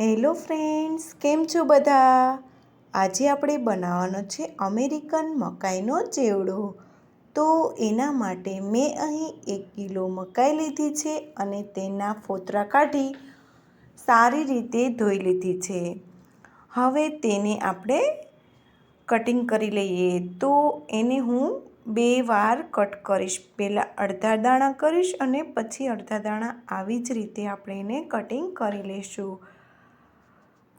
Hello friends, કેમ છો બધા? આજે આપણે બનાવવાનો છે અમેરિકન મકાઈનો ચેવડો. તો એના માટે મેં અહીં એક કિલો મકાઈ લીધી છે અને તેના ફોતરા કાઢી સારી રીતે ધોઈ લીધી છે. હવે તેને આપણે કટિંગ કરી લઈએ. તો એને હું બે વાર કટ કરીશ. પહેલાં અડધા દાણા કરીશ અને પછી અડધા દાણા આવી જ રીતે આપણે એને કટિંગ કરી લઈશું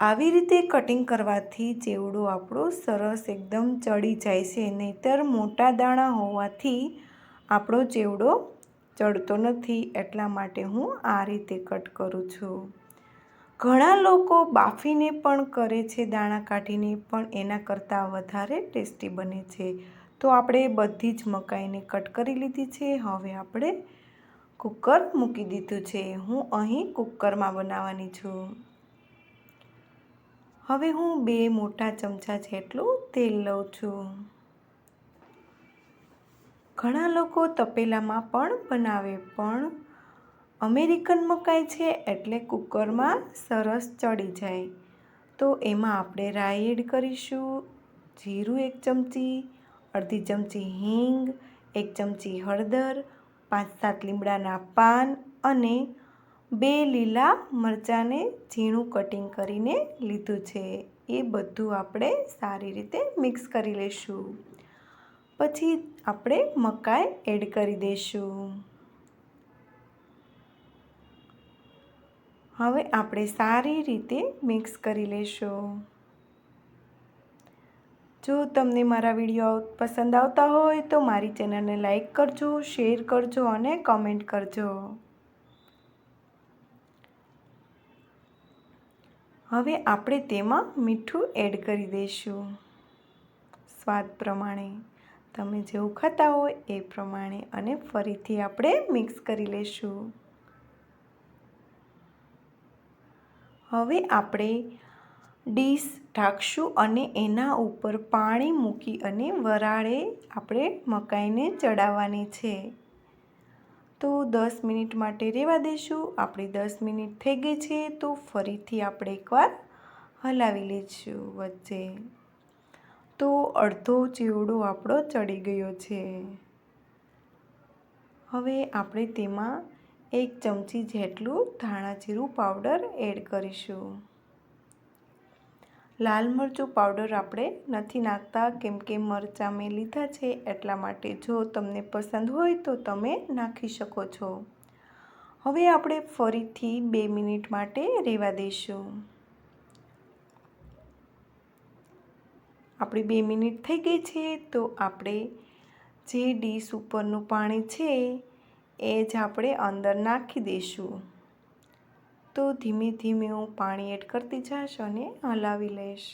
આવી રીતે કટિંગ કરવાથી ચેવડો આપણો સરસ એકદમ ચડી જાય છે. નહીંતર મોટા દાણા હોવાથી આપણો ચેવડો ચડતો નથી. એટલા માટે હું આ રીતે કટ કરું છું. ઘણા લોકો બાફીને પણ કરે છે, દાણા કાઢીને, પણ એના કરતાં વધારે ટેસ્ટી બને છે. તો આપણે બધી જ મકાઈને કટ કરી લીધી છે. હવે આપણે કુકર મૂકી દીધું છે. હું અહીં કુકરમાં બનાવવાની છું. હવે હું બે મોટા ચમચા જેટલું તેલ લઉં છું. ઘણા લોકો તપેલામાં પણ બનાવે, પણ અમેરિકન મકાઈ છે એટલે કુકરમાં સરસ ચડી જાય. તો એમાં આપણે રાઈ એડ કરીશું, જીરું એક ચમચી, અડધી ચમચી હિંગ, એક ચમચી હળદર, પાંચ સાત લીમડાના પાન અને બે લીલા મરચાંને ઝીણું કટિંગ કરીને લીધું છે. એ બધું આપણે સારી રીતે મિક્સ કરી લઈશું. પછી આપણે મકાઈ એડ કરી દઈશું. હવે આપણે સારી રીતે મિક્સ કરી લઈશું. જો તમને મારા વીડિયો પસંદ આવતા હોય તો મારી ચેનલને લાઈક કરજો, શેર કરજો અને કમેન્ટ કરજો. હવે આપણે તેમાં મીઠું એડ કરી દઈશું. સ્વાદ પ્રમાણે. તમે જેવું ખાતા હોય એ પ્રમાણે અને ફરીથી આપણે મિક્સ કરી લઈશું. હવે આપણે ડીશ ઢાંકશું અને એના ઉપર પાણી મૂકી અને વરાળે આપણે મકાઈને ચડાવવાની છે. તો દસ મિનિટ માટે રહેવા દઈશું આપણી દસ મિનિટ થઈ ગઈ છે, તો ફરીથી આપણે એકવાર હલાવી લઈશું વચ્ચે. તો અડધો ચીવડો આપણો ચડી ગયો છે. હવે આપણે તેમાં એક ચમચી જેટલું ધાણા જીરું પાવડર એડ કરીશું. લાલ મરચું પાવડર આપણે નથી નાખતા. કેમ કે મરચાં મેં લીધા છે એટલા માટે જો તમને પસંદ હોય તો તમે નાખી શકો છો. હવે આપણે ફરીથી બે મિનિટ માટે રહેવા દઈશું. આપણી બે મિનિટ થઈ ગઈ છે તો આપણે જે ડીશ ઉપરનું પાણી છે એ જ આપણે અંદર નાખી દઈશું. તો ધીમે ધીમે હું પાણી એડ કરતી જઈશ અને હલાવી લઈશ.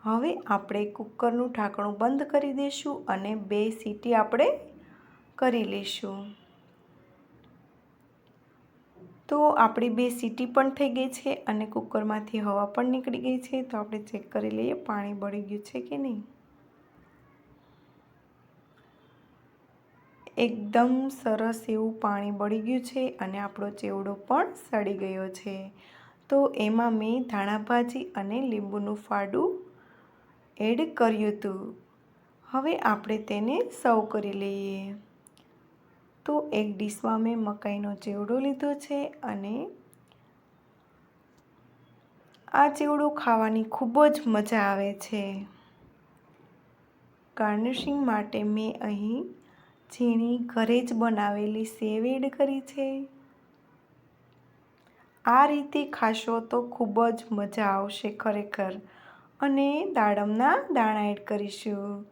હવે આપણે કુકરનું ઢાંકણું બંધ કરી દઈશું અને બે સીટી આપણે કરી લઈશું. તો આપણી બે સીટી પણ થઈ ગઈ છે અને કુકરમાંથી હવા પણ નીકળી ગઈ છે. તો આપણે ચેક કરી લઈએ પાણી બળી ગયું છે કે નહીં. એકદમ સરસ એવું પાણી બળી ગયું છે અને આપણો ચેવડો પણ સડી ગયો છે. તો એમાં મેં ધાણાભાજી અને લીંબુનું ફાડું એડ કર્યું હતું. હવે આપણે તેને સર્વ કરી લઈએ. તો એક ડીશમાં મેં મકાઈનો ચેવડો લીધો છે અને આ ચેવડો ખાવાની ખૂબ જ મજા આવે છે. ગાર્નિશિંગ માટે મેં અહીં ઝીણી ઘરે જ બનાવેલી સેવ એડ કરી છે. આ રીતે ખાશો તો ખૂબ જ મજા આવશે ખરેખર અને દાડમના દાણા એડ કરીશું.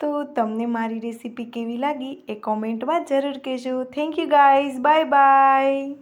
તો તમને મારી રેસીપી કેવી લાગી એ કોમેન્ટમાં જરૂર કહેજો. Thank you guys bye bye